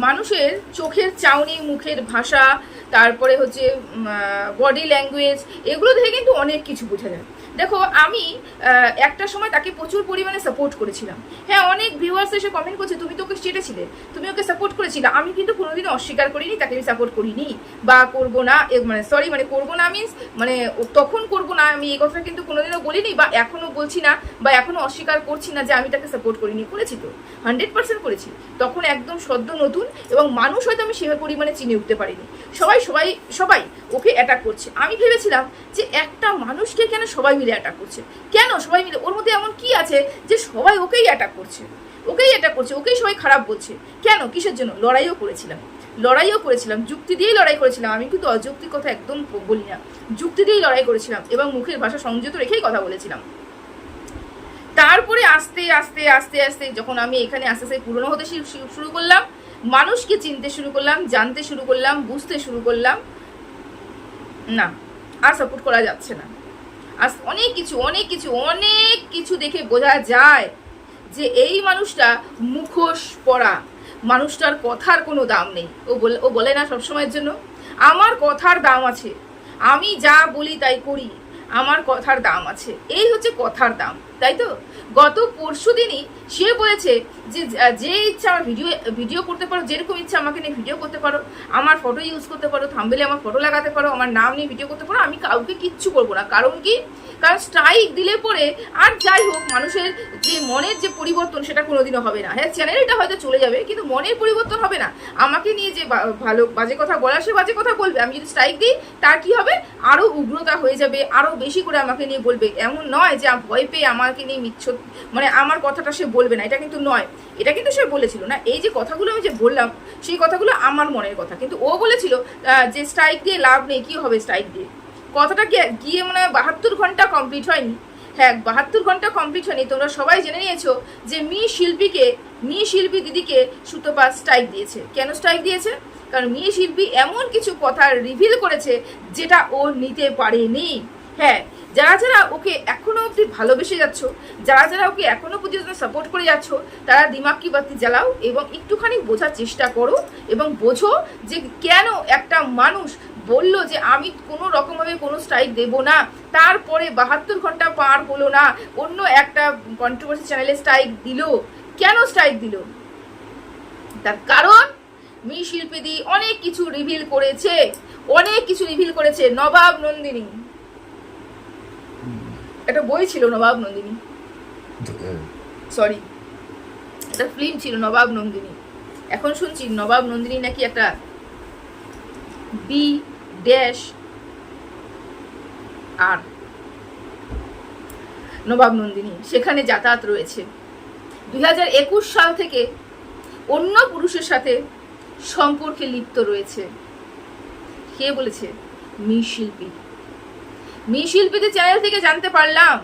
মানুষের চোখের চাউনি মুখের ভাষা তারপরে হচ্ছে বডি ল্যাঙ্গুয়েজ এগুলো থেকে কিন্তু অনেক কিছু বোঝা যায়। দেখো, আমি একটা সময় তাকে প্রচুর পরিমাণে সাপোর্ট করেছিলাম। হ্যাঁ অনেক ভিউয়ার্স এসে কমেন্ট করছে, তুমি তো ওকে চেটেছিলে, তুমি ওকে সাপোর্ট করেছিলে। আমি কিন্তু কোনোদিনও অস্বীকার করিনি, তাকে আমি সাপোর্ট করিনি। বা করব না মানে সরি মানে করব না মিন্স মানে তখন করব না, আমি এই কথা কিন্তু কোনোদিনও বলিনি বা এখনও বলছি না বা এখনও অস্বীকার করছি না যে আমি তাকে সাপোর্ট করিনি। করেছি তো হান্ড্রেড পার্সেন্ট করেছি। তখন একদম সদ্য নতুন এবং মানুষ হয়তো আমি সেভাবে পরিমাণে চিনে উঠতে পারিনি। সবাই সবাই সবাই ওকে অ্যাটাক করছে। আমি ভেবেছিলাম যে একটা মানুষকে কেন সবাই মিলে অ্যাটাক করছে? কেন সবাই মিলে? ওর মধ্যে এমন কি আছে যে সবাই ওকেই অ্যাটাক করছে? ওকেই অ্যাটাক করছে, ওকেই সবাই খারাপ বলছে। কেন? কিসের জন্য? লড়াইও করেছিলাম। লড়াইও করেছিলাম। যুক্তি দিয়েই লড়াই করেছিলাম। আমি কিন্তু অযৌক্তিক কথা একদম বলি না। যুক্তি দিয়েই লড়াই করেছিলাম এবং মুখের ভাষা সংযত রেখেই কথা বলেছিলাম। তারপরে আস্তে আস্তে আস্তে আস্তে যখন আমি এখানে আস্তে আস্তে পুরনো হতে শুরু করলাম মানুষকে চিনতে শুরু করলাম, জানতে শুরু করলাম, বুঝতে শুরু করলাম। না, আর সাপোর্ট করা যাচ্ছে না। আর অনেক কিছু অনেক কিছু অনেক কিছু দেখে বোঝা যায় যে এই মানুষটা মুখোশ পরা। মানুষটার কথার কোনো দাম নেই। ও বলে ও বলে না সবসময়ের জন্য, আমার কথার দাম আছে। আমি যা বলি তাই করি। আমার কথার দাম আছে। এই হচ্ছে কথার দাম, তাই তো? গত পরশু দিনই সে বলেছে যে যে ইচ্ছা আমার ভিডিও ভিডিও করতে পারো, যেরকম ইচ্ছা আমাকে নিয়ে ভিডিও করতে পারো, আমার ফটো ইউজ করতে পারো থাম্বেলে আমার ফটো লাগাতে পারো, আমার নাম নিয়ে ভিডিও করতে পারো, আমি কাউকে কিচ্ছু করব না। কারণ কি? কারণ স্ট্রাইক দিলে পরে আর যাই হোক, মানুষের যে মনের যে পরিবর্তন, সেটা কোনোদিনও হবে না। হ্যাঁ চ্যানেলটা হয়তো চলে যাবে, কিন্তু মনের পরিবর্তন হবে না। আমাকে নিয়ে যে ভালো, বাজে কথা বলা, সে বাজে কথা বলবে। আমি যদি স্ট্রাইক দিই, তার কি হবে? আরও উগ্রতা হয়ে যাবে আরও বেশি করে আমাকে নিয়ে বলবে। এমন নয় যে, ভয় পেয়ে আমাকে নিয়ে মিচ্ছ মানে আমার কথাটা সে বলবে না, এটা কিন্তু নয়। এটা কিন্তু সে বলেছিল না। এই যে কথাগুলো আমি যে বললাম, সেই কথাগুলো আমার মনের কথা। কিন্তু ও বলেছিল যে স্ট্রাইক দিয়ে লাভ নেই, কি হবে স্ট্রাইক দিয়ে? কথাটা গিয়ে মনে হয় বাহাত্তর ঘণ্টা কমপ্লিট হয়নি। হ্যাঁ বাহাত্তর ঘণ্টা কমপ্লিট হয়নি। তোমরা সবাই জেনে নিয়েছো যে মি শিল্পীকে, মি শিল্পী দিদিকে সুতপা স্ট্রাইক দিয়েছে। কেন স্ট্রাইক দিয়েছে? কারণ মি শিল্পী এমন কিছু কথা রিভিল করেছে যেটা ও নিতে পারেনি। হ্যাঁ যারা যারা ওকে এখনও অবধি ভালোবেসে যাচ্ছ, যারা যারা ওকে এখনও পর্যন্ত সাপোর্ট করে যাচ্ছ, তারা দিমাগ কি বাতি জ্বালাও এবং একটুখানি বোঝার চেষ্টা করো এবং বোঝো যে কেন একটা মানুষ বলল যে আমি কোনো রকমভাবে কোনো স্ট্রাইক দেব না, তারপরে বাহাত্তর ঘণ্টা পার হলো না, অন্য একটা কন্ট্রোভার্সি চ্যানেলে স্ট্রাইক দিল। কেন স্ট্রাইক দিল? তার কারণ মি শিল্পীদি অনেক কিছু রিভিল করেছে, অনেক কিছু রিভিল করেছে নবাব নন্দিনী। একটা বই ছিল নবাব নন্দিনী। সরি একটা ফিল্ম ছিল নবাব নন্দিনী। এখন শুনছি নবাব নন্দিনী নাকি একটা B dash R Nawab Nandini সেখানে যাতায়াত রয়েছে। দুই হাজার একুশ সাল থেকে অন্য পুরুষের সাথে সম্পর্কে লিপ্ত রয়েছে। কে বলেছে? মি শিল্পী মি শিল্পীদের চ্যানেল থেকে জানতে পারলাম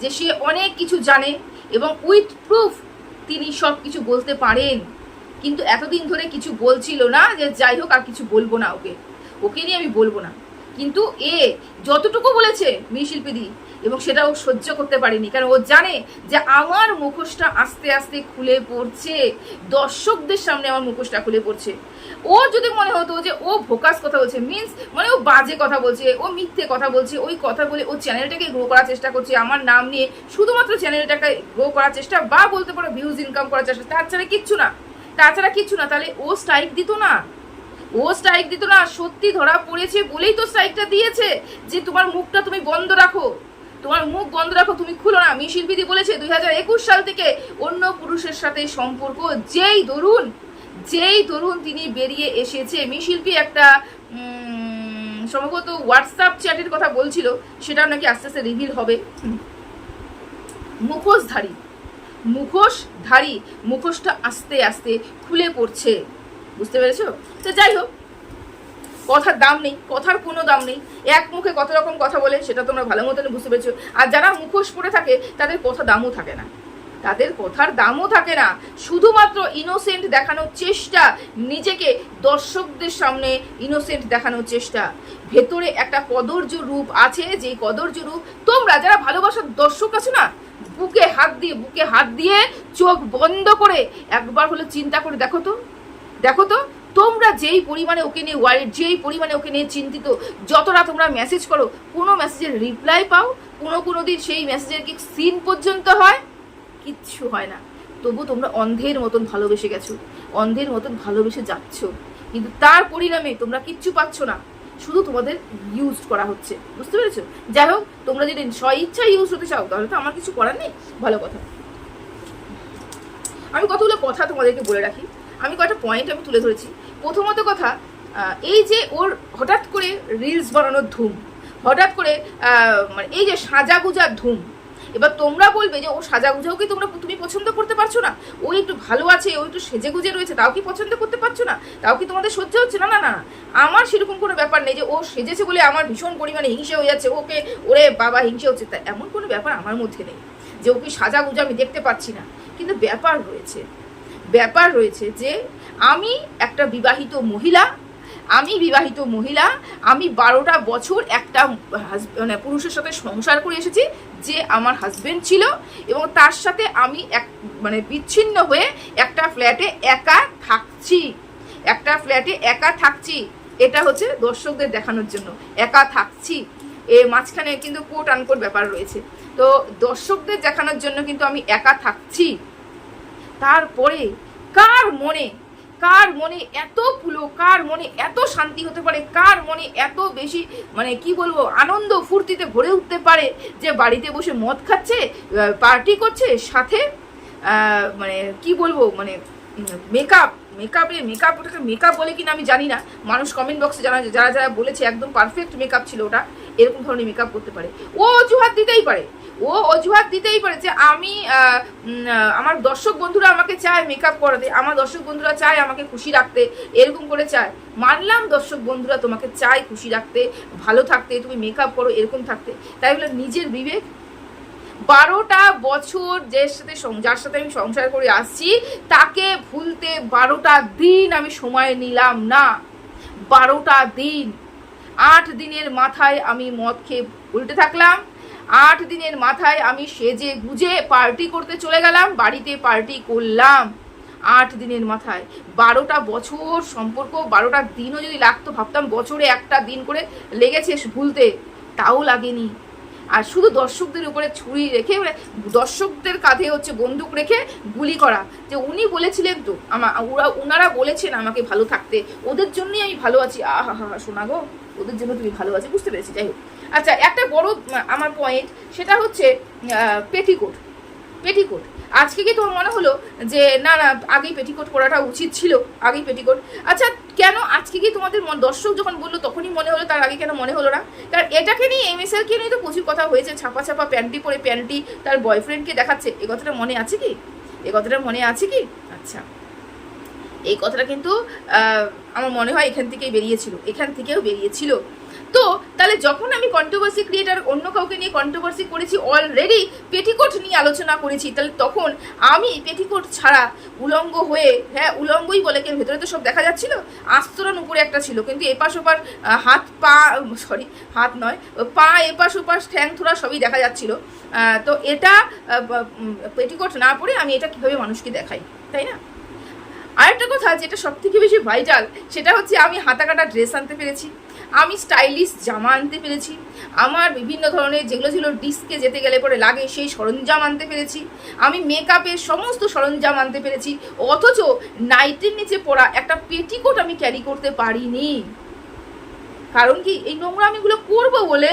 যে সে অনেক কিছু জানে এবং উইথ প্রুফ তিনি সব কিছু বলতে পারেন। কিন্তু এতদিন ধরে কিছু বলছিল না যে যাই হোক আর কিছু বলব না ওকে। ওকে নিয়ে আমি বলব না। কিন্তু এ যতটুকু বলেছে মি শিল্পীদি এবং সেটা ও সহ্য করতে পারেনি। কারণ ও জানে যে আমার মুখোশটা আস্তে আস্তে খুলে পড়ছে। দর্শকদের সামনে আমার মুখোশটা খুলে পড়ছে। ও যদি মনে হতো যে ও ভোকাস কথা বলছে মিন্স মানে ও বাজে কথা বলছে, ও মিথ্যে কথা বলছে, ওই কথা বলে ও চ্যানেলটাকে গ্রো করার চেষ্টা করছে, আমার নাম নিয়ে শুধুমাত্র চ্যানেলটাকে গ্রো করার চেষ্টা বা বলতে পারো ভিউজ ইনকাম করার চেষ্টা তাছাড়া কিচ্ছু না। তাছাড়া কিচ্ছু না, তাহলে ও স্ট্রাইক দিত না। ও স্ট্রাইক দিত না, সত্যি ধরা পড়েছে বলেই তো স্ট্রাইকটা দিয়েছে যে তোমার মুখটা তুমি বন্ধ রাখো। তোমার মুখ বন্ধ রাখো, তুমি খুলো না। মি শিল্পীদি বলেছে, দুই হাজার একুশ সাল থেকে অন্য পুরুষের সাথে সম্পর্ক। যেই ধরুন যেই ধরুন তিনি বেরিয়ে এসেছে। মি শিল্পী একটা সম্ভবত হোয়াটসঅ্যাপ চ্যাটের কথা বলছিল, সেটাও নাকি আস্তে আস্তে রিভিল হবে। মুখোশধারী মুখোশধারী, মুখোশটা আস্তে আস্তে খুলে পড়ছে। বুঝতে পেরেছ? তো যাই হোক কথার দাম নেই, কথার কোনো দাম নেই। এক মুখে কত রকম কথা বলে, সেটা তোমরা ভালো মতন বুঝতে পেরেছ। আর যারা মুখোশ পড়ে থাকে, তাদের কথা দামও থাকে না। তাদের কথার দামও থাকে না। শুধুমাত্র ইনোসেন্ট দেখানোর চেষ্টা, নিজেকে দর্শকদের সামনে ইনোসেন্ট দেখানোর চেষ্টা। ভেতরে একটা কদর্য রূপ আছে যে কদর্য রূপ তোমরা যারা ভালোবাসার দর্শক আছো না, বুকে হাত দিয়ে, বুকে হাত দিয়ে চোখ বন্ধ করে একবার হলে চিন্তা করে দেখো তো। দেখো তো তোমরা যেই পরিমাণে ওকে নিয়ে ওয়ারিড যেই পরিমাণে ওকে নিয়ে চিন্তিত, যতটা তোমরা মেসেজ করো, কোনো মেসেজের রিপ্লাই পাও, কোনো কোনো দিন সেই মেসেজের কি সিন পর্যন্ত হয়? কিচ্ছু হয় না। তবু তোমরা অন্ধের মতন ভালোবেসে গেছো, অন্ধের মতন ভালোবেসে যাচ্ছ। কিন্তু তার পরিণামে তোমরা কিচ্ছু পাচ্ছ না। শুধু তোমাদের ইউজ করা হচ্ছে। বুঝতে পেরেছ? যাই হোক, তোমরা যদি স্ব ইচ্ছা ইউজ হতে চাও, তাহলে তো আমার কিছু করার নেই। ভালো কথা। আমি কতগুলো কথা তোমাদেরকে বলে রাখি। আমি কয়েকটা পয়েন্ট আমি তুলে ধরেছি। প্রথমত কথা এই যে ওর হঠাৎ করে রিলস বানানোর ধুম, হঠাৎ করে মানে এই যে সাজাগুজার ধুম, এবার তোমরা বলবে যে ও সাজাগুজাও কি তোমরা, তুমি পছন্দ করতে পারছ না? ও একটু ভালো আছে, ও একটু সেজে গুজে রয়েছে, তাও কি পছন্দ করতে পারছ না? তাও কি তোমাদের সহ্য হচ্ছে না? না না। আমার সেরকম কোনো ব্যাপার নেই যে ও সেজেছে বলে আমার ভীষণ পরিমাণে হিংসে হয়ে যাচ্ছে, ওকে, ওরে বাবা, হিংসে হচ্ছে, তা এমন কোনো ব্যাপার আমার মধ্যে নেই যে ওকে কি সাজা গুজা আমি দেখতে পাচ্ছি না। কিন্তু ব্যাপার রয়েছে ব্যাপার রয়েছে যে আমি একটা বিবাহিত মহিলা, আমি বিবাহিত মহিলা, আমি বারোটা বছর একটা মানে পুরুষের সাথে সংসার করে এসেছি, যে আমার হাজব্যান্ড ছিল এবং তার সাথে আমি এক মানে বিচ্ছিন্ন হয়ে একটা ফ্ল্যাটে একা থাকছি। একটা ফ্ল্যাটে একা থাকছি। এটা হচ্ছে দর্শকদের দেখানোর জন্য। একা থাকছি। এ মাঝখানে কিন্তু কোট আনকোট ব্যাপার রয়েছে। তো দর্শকদের দেখানোর জন্য কিন্তু আমি একা থাকছি। তারপরে কার মনে কার মনে এত পুলো কার মনে এত শান্তি হতে পারে, কার মনে এত বেশি মানে কি বলব, আনন্দ ফুর্তিতে ভরে উঠতে পারে যে বাড়িতে বসে মদ খাচ্ছে পার্টি করছে, সাথে মানে কি বলব মানে মেকআপ মেকআপে মেকআপ ওটাকে মেকআপ বলে কিনা আমি জানি না। মানুষ কমেন্ট বক্সে যারা যারা যারা বলেছে, একদম পারফেক্ট মেকআপ ছিল ওটা। এরকম ধরনের মেকআপ করতে পারে। ও অজুহাত দিতেই পারে। ও অজুহাত দিতেই পারে যে আমি আমার দর্শক বন্ধুরা আমাকে চায় মেকআপ করাতে, আমার দর্শক বন্ধুরা চায় আমাকে খুশি রাখতে, এরকম করে চায়। মানলাম দর্শক বন্ধুরা তোমাকে চায় খুশি রাখতে, ভালো থাকতে, তুমি মেকআপ করো, এরকম থাকতে। তাই বলে নিজের বিবেক। বারোটা বছর যে সাথে যার সাথে আমি সংসার করে আসছি, তাকে ভুলতে বারোটা দিন আমি সময় নিলাম না। বারোটা দিন। আট দিনের মাথায় আমি মদ খেয়ে উল্টে থাকলাম। আট দিনের মাথায় আমি সেজে গুজে পার্টি করতে চলে গেলাম, বাড়িতে পার্টি করলাম। আট দিনের মাথায়। বারোটা বছর সম্পর্ক, বারোটা দিনও যদি লাগতো, ভাবতাম বছরে একটা দিন করে লেগেছে ভুলতে, তাও লাগেনি। আর শুধু দর্শকদের উপরে ছুরি রেখে মানে দর্শকদের কাঁধে হচ্ছে বন্দুক রেখে গুলি করা। যে উনি বলেছিলেন তো, আমা, ওরা ওনারা বলেছেন আমাকে ভালো থাকতে। ওদের জন্যই আমি ভালো আছি। আহা হা হা, শোনা গো, ওদের জন্য তুমি ভালো আছি, বুঝতে পেরেছি, যাই হোক। আচ্ছা একটা বড় আমার পয়েন্ট সেটা হচ্ছে পেটিকোট পেটিকোট আজকে কি তোমার মনে হলো যে, না না, আগেই পেটিকোট করাটা উচিত ছিল, আগেই পেটিকোট আচ্ছা কেন আজকে কি তোমাদের দর্শক যখন বলল, তখনই মনে হলো, তার আগে কেন মনে হলো না? কারণ এটাকে নিয়ে এম এস কে নিয়ে তো প্রচুর কথা হয়েছে ছাপা ছাপা প্যান্টি পরে প্যান্টি, তার বয়ফ্রেন্ডকে দেখাচ্ছে। এ কথাটা মনে আছে কি? এ কথাটা মনে আছে কি? আচ্ছা। এই কথাটা কিন্তু আমার মনে হয় এখান থেকেই বেরিয়েছিল, এখান থেকেও বেরিয়েছিল। তো তাহলে যখন আমি কন্ট্রোভার্সি ক্রিয়েটার অন্য কাউকে নিয়ে কন্ট্রোভার্সি করেছি অলরেডি পেটিকোট নিয়ে আলোচনা করেছি, তাহলে তখন আমি পেটিকোট ছাড়া উলঙ্গ হয়ে হ্যাঁ উলঙ্গই বলে কেন? ভেতরে তো সব দেখা যাচ্ছিল, আস্তরণ উপরে একটা ছিল, কিন্তু এপাশ ওপার হাত পা সরি হাত নয়, পা এপাশ ওপাশ, ঠ্যাং থোড়া সবই দেখা যাচ্ছিল। তো এটা পেটিকোট না পরে আমি এটা কীভাবে মানুষকে দেখাই, তাই না? আরেকটা কথা যেটা সব থেকে বেশি ভাইটাল সেটা হচ্ছে আমি হাতা কাটা ড্রেস আনতে পেরেছি, আমি স্টাইলিশ জামা আনতে পেরেছি, আমার বিভিন্ন ধরনের যেগুলো ছিল ডিস্কে যেতে গেলে পরে লাগে সেই সরঞ্জাম আনতে পেরেছি, আমি মেকআপের সমস্ত সরঞ্জাম আনতে পেরেছি, অথচ নাইটের নিচে পড়া একটা পেটিকোট আমি ক্যারি করতে পারিনি। কারণ কি, এই নোংরামিগুলো করব বলে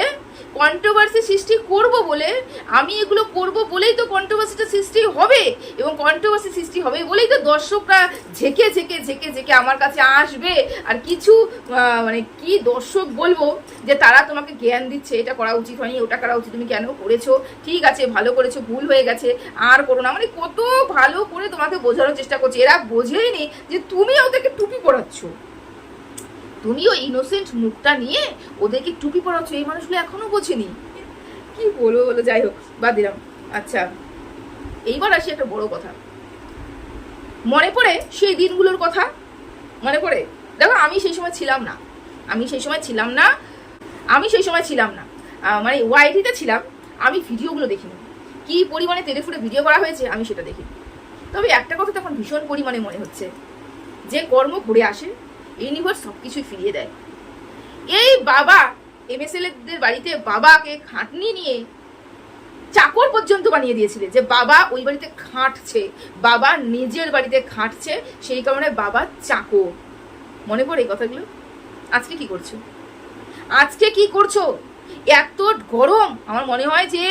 কন্ট্রোভার্সি সৃষ্টি করব বলে, আমি এগুলো করব বলেই তো কন্ট্রোভার্সিটা সৃষ্টি হবে এবং কন্ট্রোভার্সি সৃষ্টি হবে বলেই তো দর্শকরা ঝেঁকে ঝেঁকে ঝেঁকে ঝেঁকে আমার কাছে আসবে। আর কিছু মানে কি দর্শক বলব যে তারা তোমাকে জ্ঞান দিচ্ছে, এটা করা উচিত হয়নি, ওটা করা উচিত, তুমি কেন করেছ? ঠিক আছে, ভালো করেছ, ভুল হয়ে গেছে, আর করো না। মানে কত ভালো করে তোমাকে বোঝানোর চেষ্টা করছে। এরা বোঝেইনি যে তুমি ওদেরকে টুপি পরাচ্ছ। তুমি ওই ইনোসেন্ট মুখটা নিয়ে ওদেরকে টুপি পরাচ্ছ, এই মানুষগুলো এখনও বোঝেনি। কি বলব বলো, যাই হোক, বাদ দিলাম। আচ্ছা এইবার আসি একটা বড় কথা। মনে পড়ে সেই দিনগুলোর কথা? মনে পড়ে? দেখো, আমি সেই সময় ছিলাম না। আমি সেই সময় ছিলাম না, আমি সেই সময় ছিলাম না। মানে ওয়াইটিতে ছিলাম, আমি ভিডিওগুলো দেখিনি। কি পরিমাণে তেড়ে ফুটে ভিডিও করা হয়েছে, আমি সেটা দেখি তবে একটা কথা তখন ভীষণ পরিমাণে মনে হচ্ছে। যে কর্ম ঘুরে আসে ইউনিভার্স সব কিছুই ফিরিয়ে দেয়। এই বাবা এমএসএল দের বাড়িতে বাবাকে খাটনি নিয়ে চাকর পর্যন্ত বানিয়ে দিয়েছিলে যে বাবা ওই বাড়িতে খাটছে, বাবা নিজের বাড়িতে খাটছে, সেই কারণে বাবা চাকর। মনে পড়ে এই কথাগুলো? আজকে কি করছ? আজকে কি করছ? এত গরম! আমার মনে হয় যে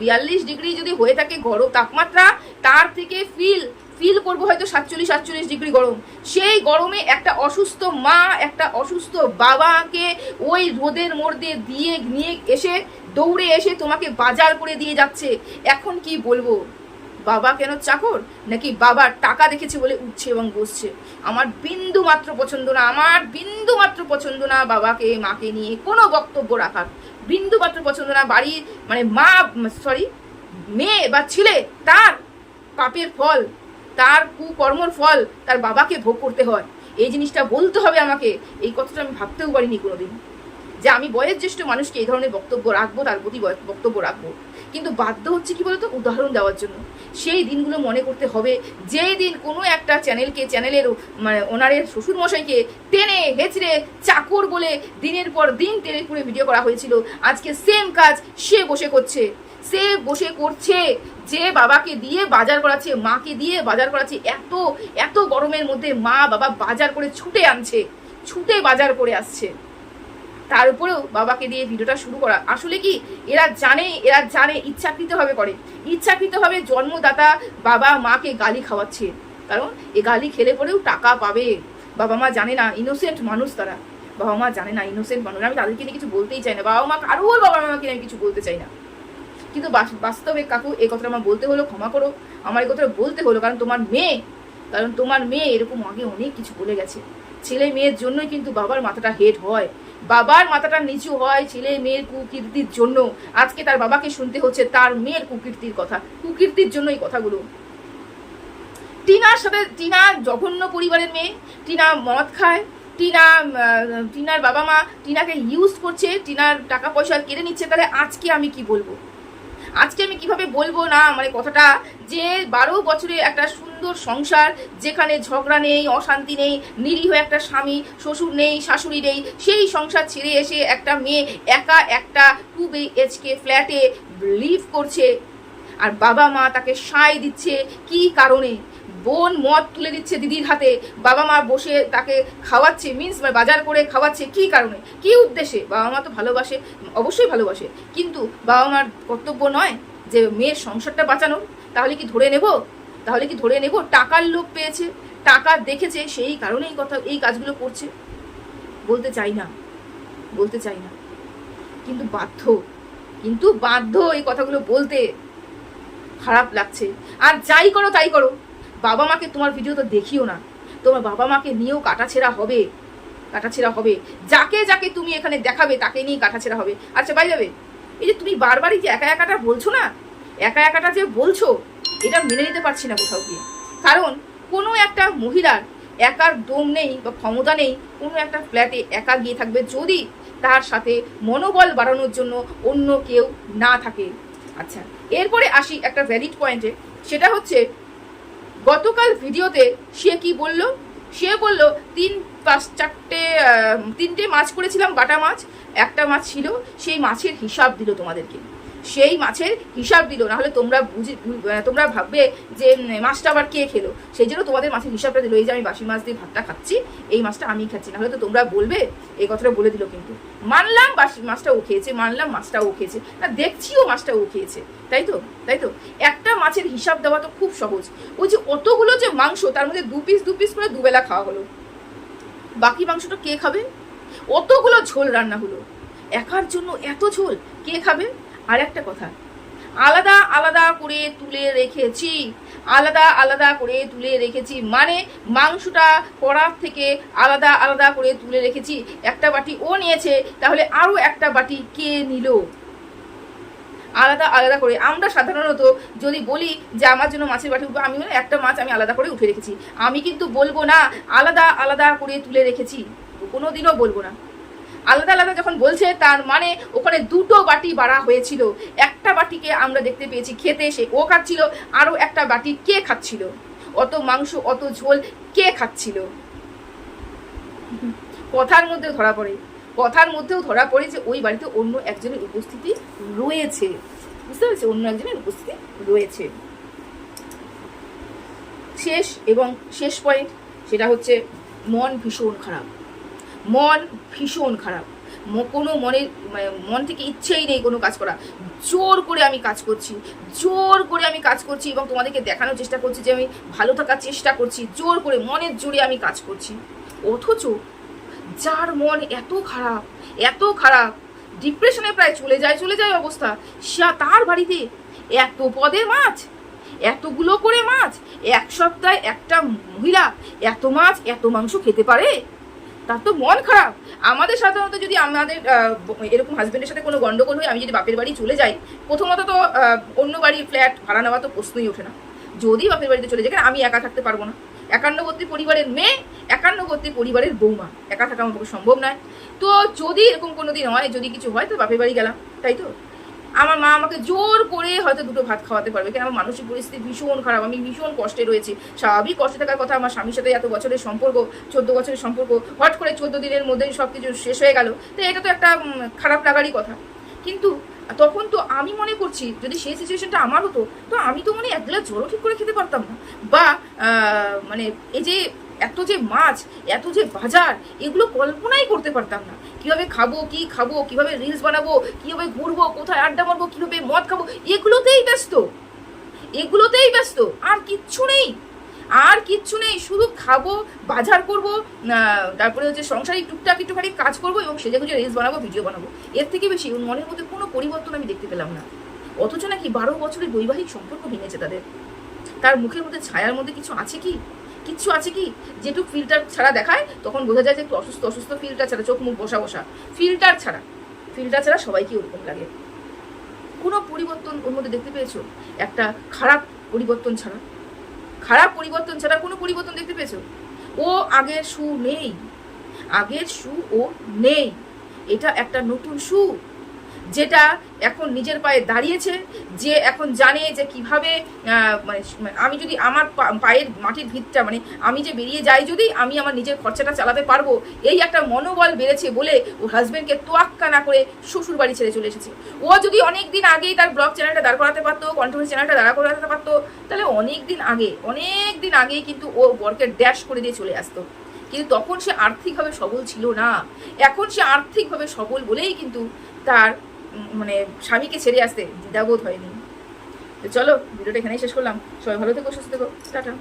বিয়াল্লিশ ডিগ্রি যদি হয়ে থাকে গরম তাপমাত্রা, তার থেকে ফিল ফিল করব হয়তো সাতচল্লিশ সাতচল্লিশ ডিগ্রি গরম। সেই গরমে একটা অসুস্থ মা, একটা অসুস্থ বাবাকে ওই রোদের মধ্যে দিয়ে নিয়ে এসে দৌড়ে এসে তোমাকে বাজার করে দিয়ে যাচ্ছে। এখন কি বলব? বাবা কেন চাকর? নাকি বাবার টাকা দেখেছে বলে উঠছে এবং বসছে? আমার বিন্দু মাত্র পছন্দ না, আমার বিন্দু মাত্র পছন্দ না বাবাকে, মাকে নিয়ে কোনো বক্তব্য রাখার। বিন্দু মাত্র পছন্দ না বাড়ির মানে মা সরি মেয়ে বা ছেলে, তার পাপের ফল। তার কুকর্মর ফল তার বাবাকে ভোগ করতে হয়। এই জিনিসটা বলতে হবে আমাকে। এই কথাটা আমি ভাবতেও পারিনি কোনোদিন। যে আমি বয়োজ্যেষ্ঠ মানুষকে এই ধরনের বক্তব্য রাখব, তার প্রতি বয়- বক্তব্য রাখব। কিন্তু বাধ্য হচ্ছে কি বলতো? উদাহরণ দেওয়ার জন্য। সেই দিনগুলো মনে করতে হবে। যেই দিন কোনো একটা চ্যানেলকে, চ্যানেলের মানে ওনারের শ্বশুরমশাইকে টেনে, হেঁচড়ে, চাকর বলে দিনের পর দিন টেনে করে ভিডিও করা হয়েছিল, আজকে সেম কাজ সে বসে করছে। সে বসে করছে। যে বাবাকে দিয়ে বাজার করাচ্ছে, মাকে দিয়ে বাজার করাচ্ছে, এত এত গরমের মধ্যে মা বাবা বাজার করে ছুটে আনছে, ছুটে বাজার করে আসছে। তার উপরেও বাবাকে দিয়ে ভিডিওটা শুরু করা। আসলে কি, এরা জানে এরা জানে, ইচ্ছাকৃতভাবে করে। ইচ্ছাকৃতভাবে জন্মদাতা বাবা মাকে গালি খাওয়াচ্ছে। কারণ এ গালি খেলে পরেও টাকা পাবে। বাবা মা জানে না ইনোসেন্ট মানুষ তারা। বাবা মা জানে না ইনোসেন্ট মানুষ। আমি তাদেরকে নিয়ে কিছু বলতেই চাই না। বাবা মা, কারোর বাবা মাকে আমি কিছু বলতে চাই না। কিন্তু বাস্তবে কাকু এই কথাটা আমার বলতে হলো, ক্ষমা করো। আমার এই কথাটা বলতে হলো, কারণ তোমার মেয়ে, কারণ তোমার মেয়ে এরকম আগে অনেক কিছু বলে গেছে। ছেলে মেয়ের জন্যই কিন্তু বাবার মাথাটা হেড হয়। বাবার মাথাটা নিচু হয় ছেলে মেয়ের কুকীর্তির জন্য। আজকে তার বাবাকে শুনতে হচ্ছে তার মেয়ের কুকীর্তির কথা, কুকীর্তির জন্য এই কথাগুলো। টিনার সাথে, টিনা জঘন্য পরিবারের মেয়ে, টিনা মদ খায়, টিনা টিনার বাবা মা, টিনাকে ইউজ করছে, টিনার টাকা পয়সা কেড়ে নিচ্ছে, তাহলে আজকে আমি কি বলব? আমি কীভাবে বলব না? মানে কথাটা যে বারো বছরে একটা সুন্দর সংসার, যেখানে ঝগড়া নেই, অশান্তি নেই, নিরীহ একটা স্বামী, শ্বশুর নেই, শাশুড়ি নেই, সেই সংসার ছেড়ে এসে একটা মেয়ে একা একটা টু বিএইচকে ফ্ল্যাটে লিভ করছে। আর বাবা মা তাকে সায় দিচ্ছে কি কারণে? বোন মদ তুলে দিচ্ছে দিদির হাতে, বাবা মা বসে তাকে খাওয়াচ্ছে মিন্স মানে বাজার করে খাওয়াচ্ছে কি কারণে? কি উদ্দেশ্যে? বাবা মা তো ভালোবাসে, অবশ্যই ভালোবাসে, কিন্তু বাবা মার কর্তব্য নয়। যে মেয়ের সংসারটা বাঁচানো, তাহলে কি ধরে নেব? তাহলে কি ধরে নেব? টাকার লোক পেয়েছে, টাকা দেখেছে, সেই কারণে এই কথা, এই কাজগুলো করছে। বলতে চাই না, বলতে চাই না। কিন্তু বাধ্য কিন্তু বাধ্য এই কথাগুলো বলতে খারাপ লাগছে। আর যাই করো, তাই করো। বাবা মাকে তোমার ভিডিও তো দেখিও না। তোমার বাবা মাকে নিয়েও কাটাছেড়া হবে কাটাছেড়া হবে। যাকে যাকে তুমি এখানে দেখাবে, তাকে নিয়ে কাটাছেড়া হবে। আচ্ছা বাই যাবে এই যে তুমি বারবারই যে একা একাটা বলছো না একা একাটা যে বলছো, এটা মেনে নিতে পারছি না কোথাও গিয়ে। কারণ কোনো একটা মহিলার একার দম নেই বা ক্ষমতা নেই, কোনো একটা ফ্ল্যাটে একা গিয়ে থাকবে যদি তার সাথে মনোবল বাড়ানোর জন্য অন্য কেউ না থাকে। আচ্ছা এরপরে আসি একটা ভ্যালিড পয়েন্টে সেটা হচ্ছে গতকাল ভিডিওতে সে কি বলল? সে বলল, তিন পাঁচ চারটে তিনটে মাছ করেছিলাম, বাটা মাছ, একটা মাছ ছিল, সেই মাছের হিসাব দিল তোমাদেরকে। সেই মাছের হিসাব দিল। নাহলে তোমরা বুঝি তোমরা ভাববে যে মাছটা আবার কে খেলো? সেই জন্য তোমাদের মাছের হিসাবটা দিল, এই যে আমি বাসি মাছ দিয়ে ভাতটা খাচ্ছি, এই মাছটা আমি খাচ্ছি। নাহলে তো তোমরা বলবে, এই কথাটা বলে দিল কিন্তু। মানলাম বাসি মাছটা ও খেয়েছে, মানলাম মাছটা ও খেয়েছে। না, দেখছিও মাছটা ও খেয়েছে। তাই তো? তাই তো? একটা মাছের হিসাব দেওয়া তো খুব সহজ। ওই যে অতগুলো যে মাংস, তার মধ্যে দু পিস দু পিস করে দুবেলা খাওয়া হলো। বাকি মাংসটা কে খাবে? অতগুলো ঝোল রান্না হলো। একার জন্য এত ঝোল, কে খাবে? আর একটা কথা। আলাদা আলাদা করে তুলে রেখেছি। আলাদা আলাদা করে তুলে রেখেছি মানে মাংসটা কড়ার থেকে আলাদা আলাদা করে তুলে রেখেছি। একটা বাটি ও নিয়েছে তাহলে আরও একটা বাটি কে নিল? আলাদা আলাদা করে। আমরা সাধারণত যদি বলি যে আমার জন্য মাছের বাটি উঠবে আমি বলি, একটা মাছ আমি আলাদা করে উঠে রেখেছি। আমি কিন্তু বলব না আলাদা আলাদা করে তুলে রেখেছি। কোনো দিনও বলব না। আলাদা আলাদা যখন বলছে, তার মানে ওখানে দুটো বাটি বাড়া হয়েছিল। একটা বাটিকে আমরা দেখতে পেয়েছি খেতে এসে ও খাচ্ছিল, আরও একটা বাটি কে খাচ্ছিল? অত মাংস, অত ঝোল, কে খাচ্ছিল? কথার মধ্যে ধরা পড়ে। কথার মধ্যেও ধরা পড়ে যে ওই বাড়িতে অন্য একজনের উপস্থিতি রয়েছে। বুঝতে পেরেছি? অন্য একজনের উপস্থিতি রয়েছে। শেষ এবং শেষ পয়েন্ট সেটা হচ্ছে মন ভীষণ খারাপ। মন ভীষণ খারাপ। কোনো মনের মানে মন থেকে ইচ্ছেই নেই কোনো কাজ করা জোর করে আমি কাজ করছি, জোর করে আমি কাজ করছি এবং তোমাদেরকে দেখানোর চেষ্টা করছি যে আমি ভালো থাকার চেষ্টা করছি, জোর করে মনের জোরে আমি কাজ করছি। অথচ যার মন এত খারাপ এত খারাপ, ডিপ্রেশনে প্রায় চলে যায় চলে যায় অবস্থা। সে তার বাড়িতে এত পদে মাছ, এতগুলো করে মাছ, এক সপ্তাহে একটা মহিলা এত মাছ, এত মাংস খেতে পারে? তার তো মন খারাপ। আমাদের সাধারণত যদি আমাদের এরকম হাজবেন্ডের সাথে কোনো গন্ডগোল হয়, আমি যদি বাপের বাড়ি চলে যাই, প্রথমত তো অন্য বাড়ির ফ্ল্যাট ভাড়া নেওয়া তো প্রশ্নই ওঠে না। যদি বাপের বাড়িতে চলে যাই আমি একা থাকতে পারব না? একান্নবর্তী পরিবারের মেয়ে, একান্নবর্তী পরিবারের বৌমা। একা থাকা আমার পক্ষে সম্ভব নয়। তো যদি এরকম কোনো দিন হয়, যদি কিছু হয়, তো বাপের বাড়ি গেলাম, তাই তো? আমার মা আমাকে জোর করে হয়তো দুটো ভাত খাওয়াতে পারবে কারণ আমার মানসিক পরিস্থিতি ভীষণ খারাপ, আমি ভীষণ কষ্টে রয়েছি। স্বাভাবিক কষ্টে থাকার কথা আমার স্বামীর সাথে এত বছরের সম্পর্ক, চোদ্দ বছরের সম্পর্ক, হট করে চোদ্দ দিনের মধ্যেই সব কিছু শেষ হয়ে গেল। তো এটা তো একটা খারাপ লাগারই কথা। কিন্তু তখন তো আমি মনে করছি, যদি সেই সিচুয়েশনটা আমার হতো, তো আমি তো মানে এক গ্লাস জলও ঠিক করে খেতে পারতাম না। বা মানে এই যে এত যে মাছ, এত যে বাজার, এগুলো কল্পনাই করতে পারতাম না। কীভাবে খাব, কি খাব, কীভাবে রিলস বানাবো, কীভাবে ঘুরবো, কোথায় আড্ডা মারবো, কীভাবে মদ খাব, এগুলোতেই ব্যস্ত। এগুলোতেই ব্যস্ত, আর কিচ্ছু নেই। আর কিচ্ছু নেই, শুধু খাব, বাজার করব তারপরে হচ্ছে সংসারিক টুকটাক একটুখানি কাজ করব এবং সেজে গুজে রিলস বানাবো ভিডিও বানাবো। এর থেকে বেশি মনের মধ্যে কোনো পরিবর্তন আমি দেখতে পেলাম না। অথচ নাকি বারো বছরের বৈবাহিক সম্পর্ক ভেঙেছে তাদের। তার মুখের মধ্যে ছায়ার মধ্যে কিছু আছে কি? কিচ্ছু আছে কি? যেটুক ফিল্টার ছাড়া দেখায়, তখন বোঝা যায় যে একটু অসুস্থ অসুস্থ ফিল্টার ছাড়া, চোখ মুখ বসা বসা। ফিল্টার ছাড়া। ফিল্টার ছাড়া সবাইকে ওরকম লাগে। কোনো পরিবর্তন ওর মধ্যে দেখতে পেয়েছ? একটা খারাপ পরিবর্তন ছাড়া। খারাপ পরিবর্তন ছাড়া কোনো পরিবর্তন দেখতে পেয়েছ? ও আগের সু নেই। আগের সু ও নেই। এটা একটা নতুন সু যেটা এখন নিজের পায়ে দাঁড়িয়েছে, যে এখন জানে যে কীভাবে মানে মানে আমি যদি আমার পায়ের মাটির ভিতটা মানে আমি যে বেরিয়ে যাই যদি, আমি আমার নিজের খরচাটা চালাতে পারব। এই একটা মনোবল বেড়েছে বলে ও হাজব্যান্ডকে তোয়াক্কা না করে শ্বশুর বাড়ি ছেড়ে চলে এসেছে। ও যদি অনেক দিন আগেই তার ব্লগ চ্যানেলটা দাঁড় করাতে পারতো কন্ট্রোভার্সি চ্যানেলটা দাঁড়া করাতে পারতো, তাহলে অনেক দিন আগে অনেক দিন আগেই কিন্তু ও বরকে ড্যাশ করে দিয়ে চলে আসতো। কিন্তু তখন সে আর্থিকভাবে সবল ছিল না। এখন সে আর্থিকভাবে সবল বলেই কিন্তু তার মানে স্বামীকে ছেড়ে আসতে দ্বিধাবোধ হয়নি। তো চলো, ভিডিওটা এখানেই শেষ করলাম। সবাই ভালো থেকো, সুস্থ থেকো। টাটা।